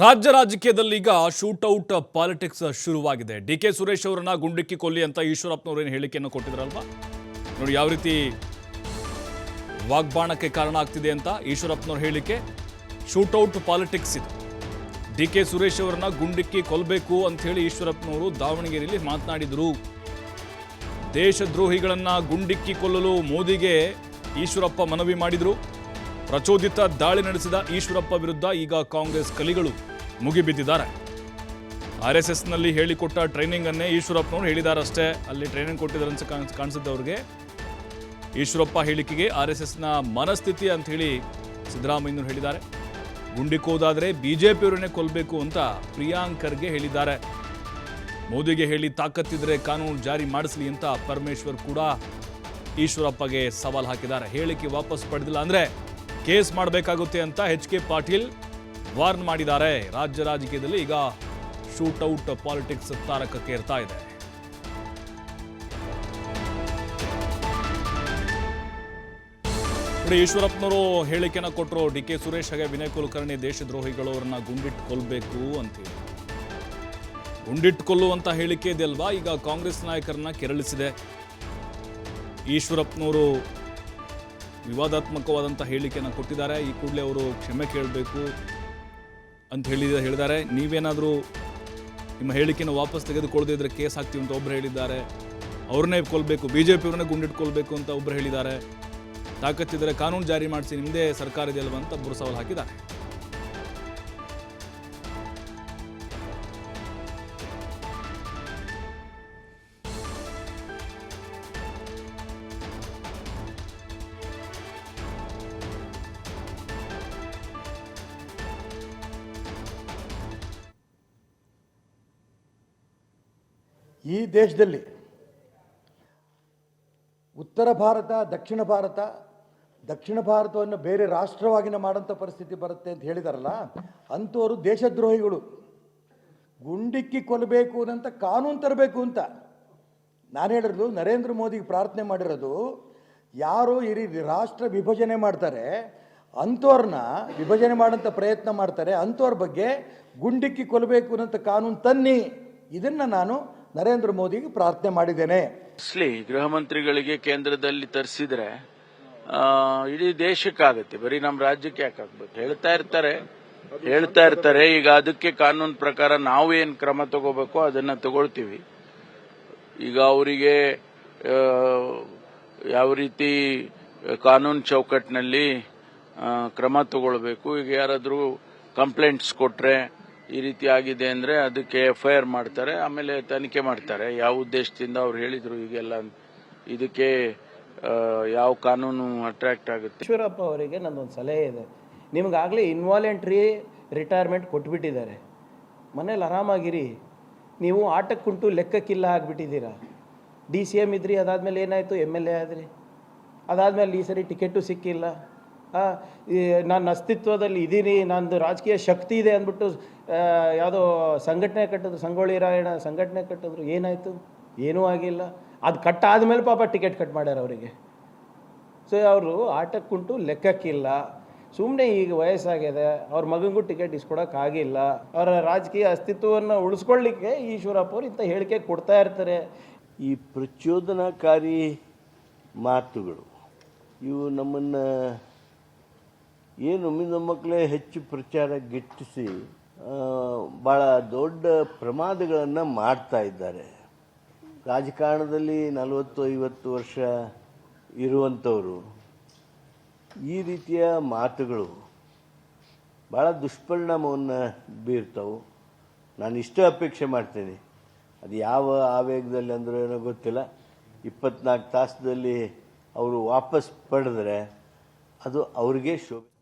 ರಾಜ್ಯ ರಾಜಕೀಯದಲ್ಲಿ ಈಗ ಶೂಟೌಟ್ ಪಾಲಿಟಿಕ್ಸ್ ಶುರುವಾಗಿದೆ. ಡಿ ಕೆ ಸುರೇಶ್ ಅವರನ್ನ ಗುಂಡಿಕ್ಕಿ ಕೊಲ್ಲಿ ಅಂತ ಈಶ್ವರಪ್ಪನವರೇನು ಹೇಳಿಕೆಯನ್ನು ಕೊಟ್ಟಿದ್ರಲ್ವಾ? ನೋಡಿ, ಯಾವ ರೀತಿ ವಾಗ್ಬಾಣಕ್ಕೆ ಕಾರಣ ಆಗ್ತಿದೆ ಅಂತ ಈಶ್ವರಪ್ಪನವ್ರ ಹೇಳಿಕೆ. ಶೂಟೌಟ್ ಪಾಲಿಟಿಕ್ಸ್ ಇದು. ಡಿ ಕೆ ಸುರೇಶ್ ಅವರನ್ನ ಗುಂಡಿಕ್ಕಿ ಕೊಲ್ಲಬೇಕು ಅಂತ ಹೇಳಿ ಈಶ್ವರಪ್ಪನವರು ದಾವಣಗೆರೆಯಲ್ಲಿ ಮಾತನಾಡಿದರು. ದೇಶದ್ರೋಹಿಗಳನ್ನ ಗುಂಡಿಕ್ಕಿ ಕೊಲ್ಲಲು ಮೋದಿಗೆ ಈಶ್ವರಪ್ಪ ಮನವಿ ಮಾಡಿದರು. ಪ್ರಚೋದಿತ ದಾಳಿ ನಡೆಸಿದ ಈಶ್ವರಪ್ಪ ವಿರುದ್ಧ ಈಗ ಕಾಂಗ್ರೆಸ್ ಕಲಿಗಳು ಮುಗಿಬಿದ್ದಿದ್ದಾರೆ. ಆರ್ ಎಸ್ ಎಸ್ನಲ್ಲಿ ಹೇಳಿಕೊಟ್ಟ ಟ್ರೈನಿಂಗ್ ಅನ್ನೇ ಈಶ್ವರಪ್ಪನವರು ಹೇಳಿದಾರಷ್ಟೇ. ಅಲ್ಲಿ ಟ್ರೈನಿಂಗ್ ಕೊಟ್ಟಿದ್ದಾರೆ ಕಾಣಿಸಿದ್ದವ್ರಿಗೆ. ಈಶ್ವರಪ್ಪ ಹೇಳಿಕೆಗೆ ಆರ್ ಎಸ್ ಎಸ್ನ ಮನಸ್ಥಿತಿ ಅಂತ ಹೇಳಿ ಸಿದ್ದರಾಮಯ್ಯನವರು ಹೇಳಿದ್ದಾರೆ. ಗುಂಡಿಕೋದಾದರೆ ಬಿಜೆಪಿಯವರನ್ನೇ ಕೊಲ್ಲಬೇಕು ಅಂತ ಪ್ರಿಯಾಂಕರ್ಗೆ ಹೇಳಿದ್ದಾರೆ. ಮೋದಿಗೆ ಹೇಳಿ ತಾಕತ್ತಿದ್ರೆ ಕಾನೂನು ಜಾರಿ ಮಾಡಿಸಲಿ ಅಂತ ಪರಮೇಶ್ವರ್ ಕೂಡ ಈಶ್ವರಪ್ಪಗೆ ಸವಾಲು ಹಾಕಿದ್ದಾರೆ. ಹೇಳಿಕೆ ವಾಪಸ್ ಪಡೆದಿಲ್ಲ ಅಂದ್ರೆ ಕೇಸ್ ಮಾಡಬೇಕಾಗುತ್ತೆ ಅಂತ ಎಚ್ ಕೆ ಪಾಟೀಲ್ ವಾರ್ನ್ ಮಾಡಿದ್ದಾರೆ. ರಾಜ್ಯ ರಾಜಕೀಯದಲ್ಲಿ ಈಗ ಶೂಟೌಟ್ ಪಾಲಿಟಿಕ್ಸ್ ತಾರಕಕ್ಕೆ ಇರ್ತಾ ಇದೆ. ನೋಡಿ, ಈಶ್ವರಪ್ಪನವರು ಹೇಳಿಕೆನ ಕೊಟ್ಟರು ಡಿ ಕೆ ಸುರೇಶ್ ಹಾಗೆ ವಿನಯ್ ಕುಲಕರ್ಣಿ ದೇಶದ್ರೋಹಿಗಳು ಅವರನ್ನ ಗುಂಡಿಟ್ಟು ಕೊಲ್ಲಬೇಕು ಅಂತೇಳಿ ಗುಂಡಿಟ್ಟು ಕೊಲ್ಲುವಂತ ಹೇಳಿಕೆ ಇದೆಯಲ್ವಾ ಈಗ ಕಾಂಗ್ರೆಸ್ ನಾಯಕರನ್ನ ಕೆರಳಿಸಿದೆ. ಈಶ್ವರಪ್ಪನವರು ವಿವಾದಾತ್ಮಕವಾದಂಥ ಹೇಳಿಕೆಯನ್ನು ಕೊಟ್ಟಿದ್ದಾರೆ. ಈ ಕೂಡಲೇ ಅವರು ಕ್ಷಮೆ ಕೇಳಬೇಕು ಅಂತ ಹೇಳಿ ಹೇಳಿದ್ದಾರೆ. ನೀವೇನಾದರೂ ನಿಮ್ಮ ಹೇಳಿಕೆನ ವಾಪಸ್ ತೆಗೆದುಕೊಳ್ಳದೇ ಇದ್ರೆ ಕೇಸ್ ಹಾಕ್ತೀವಿ ಅಂತ ಒಬ್ಬರು ಹೇಳಿದ್ದಾರೆ. ಅವ್ರನ್ನೇ ಕೊಲ್ಲಬೇಕು ಬಿ ಜೆ ಪಿಯವ್ರನ್ನೇ ಗುಂಡಿಟ್ಕೊಳ್ಬೇಕು ಅಂತ ಒಬ್ಬರು ಹೇಳಿದ್ದಾರೆ. ತಾಕತ್ತಿದ್ರೆ ಕಾನೂನು ಜಾರಿ ಮಾಡಿಸಿ ನಿಮ್ಮದೇ ಸರ್ಕಾರ ಇದೆಯಲ್ವ ಅಂತ ಒಬ್ಬರು ಸವಾಲು ಹಾಕಿದ್ದಾರೆ. ಈ ದೇಶದಲ್ಲಿ ಉತ್ತರ ಭಾರತ, ದಕ್ಷಿಣ ಭಾರತ, ದಕ್ಷಿಣ ಭಾರತವನ್ನು ಬೇರೆ ರಾಷ್ಟ್ರವಾಗಿನ ಮಾಡೋಂಥ ಪರಿಸ್ಥಿತಿ ಬರುತ್ತೆ ಅಂತ ಹೇಳಿದಾರಲ್ಲ, ಅಂಥವರು ದೇಶದ್ರೋಹಿಗಳು. ಗುಂಡಿಕ್ಕಿ ಕೊಲ್ಲಬೇಕು ಅಂತ ಕಾನೂನು ತರಬೇಕು ಅಂತ ನಾನು ಹೇಳಿರೋದು ನರೇಂದ್ರ ಮೋದಿಗೆ ಪ್ರಾರ್ಥನೆ ಮಾಡಿರೋದು, ಯಾರು ಈ ರಾಷ್ಟ್ರ ವಿಭಜನೆ ಮಾಡ್ತಾರೆ, ಅಂಥವ್ರನ್ನ ವಿಭಜನೆ ಮಾಡೋಂಥ ಪ್ರಯತ್ನ ಮಾಡ್ತಾರೆ, ಅಂಥವ್ರ ಬಗ್ಗೆ ಗುಂಡಿಕ್ಕಿ ಕೊಲ್ಲಬೇಕು ಅನ್ನೋಂಥ ಕಾನೂನು ತನ್ನಿ. ಇದನ್ನು ನಾನು ನರೇಂದ್ರ ಮೋದಿಗೆ ಪ್ರಾರ್ಥನೆ ಮಾಡಿದ್ದೇನೆ. ಗೃಹ ಮಂತ್ರಿಗಳಿಗೆ ಕೇಂದ್ರದಲ್ಲಿ ತರಿಸಿದ್ರೆ ಇಡೀ ದೇಶಕ್ಕಾಗತ್ತೆ. ಬರೀ ನಮ್ಮ ರಾಜ್ಯಕ್ಕೆ ಯಾಕಾಗ್ಬೇಕು ಹೇಳ್ತಾ ಇರ್ತಾರೆ. ಹೇಳ್ತಾ ಇರ್ತಾರೆ. ಈಗ ಅದಕ್ಕೆ ಕಾನೂನು ಪ್ರಕಾರ ನಾವು ಏನ್ ಕ್ರಮ ತಗೋಬೇಕು ಅದನ್ನ ತಗೊಳ್ತೀವಿ. ಈಗ ಅವರಿಗೆ ಯಾವ ರೀತಿ ಕಾನೂನು ಚೌಕಟ್ಟಿನಲ್ಲಿ ಕ್ರಮ ತಗೊಳ್ಬೇಕು, ಈಗ ಯಾರಾದರೂ ಕಂಪ್ಲೇಂಟ್ಸ್ ಕೊಟ್ರೆ ಈ ರೀತಿ ಆಗಿದೆ ಅಂದ್ರೆ ಅದಕ್ಕೆ ಎಫ್ ಐ ಮಾಡ್ತಾರೆ, ಆಮೇಲೆ ತನಿಖೆ ಮಾಡ್ತಾರೆ. ಯಾವ ಉದ್ದೇಶದಿಂದ ಅವ್ರು ಹೇಳಿದ್ರು ಈಗೆಲ್ಲ ಇದಕ್ಕೆ ಯಾವ ಕಾನೂನು ಅಟ್ರಾಕ್ಟ್ ಆಗುತ್ತೆ? ಈಶ್ವರಪ್ಪ ಅವರಿಗೆ ನನ್ನೊಂದು ಸಲಹೆ ಇದೆ. ನಿಮಗಾಗಲೇ ಇನ್ವಾಲೆಂಟ್ರಿ ರಿಟೈರ್ಮೆಂಟ್ ಕೊಟ್ಬಿಟ್ಟಿದ್ದಾರೆ. ಮನೇಲಿ ಆರಾಮಾಗಿರಿ. ನೀವು ಆಟಕ್ಕುಂಟು ಲೆಕ್ಕಕ್ಕಿಲ್ಲ ಆಗಿಬಿಟ್ಟಿದ್ದೀರಾ. ಡಿ ಸಿ ಎಂ ಇದ್ರಿ, ಅದಾದಮೇಲೆ ಏನಾಯಿತು? ಎಂ ಎಲ್ ಎ ಆದ್ರಿ. ಅದಾದಮೇಲೆ ಈ ಸರಿ ಟಿಕೆಟು ಸಿಕ್ಕಿಲ್ಲ. ನನ್ನ ಅಸ್ತಿತ್ವದಲ್ಲಿ ಇದ್ದೀನಿ ನಂದು ರಾಜಕೀಯ ಶಕ್ತಿ ಇದೆ ಅಂದ್ಬಿಟ್ಟು ಯಾವುದೋ ಸಂಘಟನೆ ಕಟ್ಟಿದ್ರು, ಸಂಗೊಳ್ಳಿ ರಾಯಣ್ಣ ಸಂಘಟನೆ ಕಟ್ಟಿದ್ರು, ಏನಾಯಿತು? ಏನೂ ಆಗಿಲ್ಲ. ಅದು ಕಟ್ ಆದಮೇಲೆ ಪಾಪ ಟಿಕೆಟ್ ಕಟ್ ಮಾಡ್ಯಾರ ಅವರಿಗೆ. ಸೊ ಅವರು ಆಟಕ್ಕುಂಟು ಲೆಕ್ಕಕ್ಕಿಲ್ಲ. ಸುಮ್ಮನೆ ಈಗ ವಯಸ್ಸಾಗಿದೆ, ಅವ್ರ ಮಗನಿಗೂ ಟಿಕೆಟ್ ಇಸ್ಕೊಡೋಕ್ಕಾಗಿಲ್ಲ. ಅವರ ರಾಜಕೀಯ ಅಸ್ತಿತ್ವವನ್ನು ಉಳಿಸ್ಕೊಳ್ಳಿಕ್ಕೆ ಈಶ್ವರಪ್ಪ ಅವರು ಇಂಥ ಹೇಳಿಕೆ ಕೊಡ್ತಾ ಇರ್ತಾರೆ. ಈ ಪ್ರಚೋದನಾಕಾರಿ ಮಾತುಗಳು, ಇವು ನಮ್ಮನ್ನು ಏನು ಮಕ್ಕಳೇ ಹೆಚ್ಚು ಪ್ರಚಾರ ಗಿಟ್ಟಿಸಿ ಭಾಳ ದೊಡ್ಡ ಪ್ರಮಾದಗಳನ್ನು ಮಾಡ್ತಾ ಇದ್ದಾರೆ. ರಾಜಕಾರಣದಲ್ಲಿ ನಲವತ್ತು, ಐವತ್ತು ವರ್ಷ ಇರುವಂಥವರು, ಈ ರೀತಿಯ ಮಾತುಗಳು ಭಾಳ ದುಷ್ಪರಿಣಾಮವನ್ನು ಬೀರ್ತವೆ. ನಾನು ಇಷ್ಟೇ ಅಪೇಕ್ಷೆ ಮಾಡ್ತೀನಿ. ಅದು ಯಾವ ಆವೇಗದಲ್ಲಿ ಅಂದರೂ ಏನೋ ಗೊತ್ತಿಲ್ಲ. ಇಪ್ಪತ್ನಾಲ್ಕು ತಾಸದಲ್ಲಿ ಅವರು ವಾಪಸ್ ಪಡೆದ್ರೆ ಅದು ಅವ್ರಿಗೆ ಶೋಭೆ.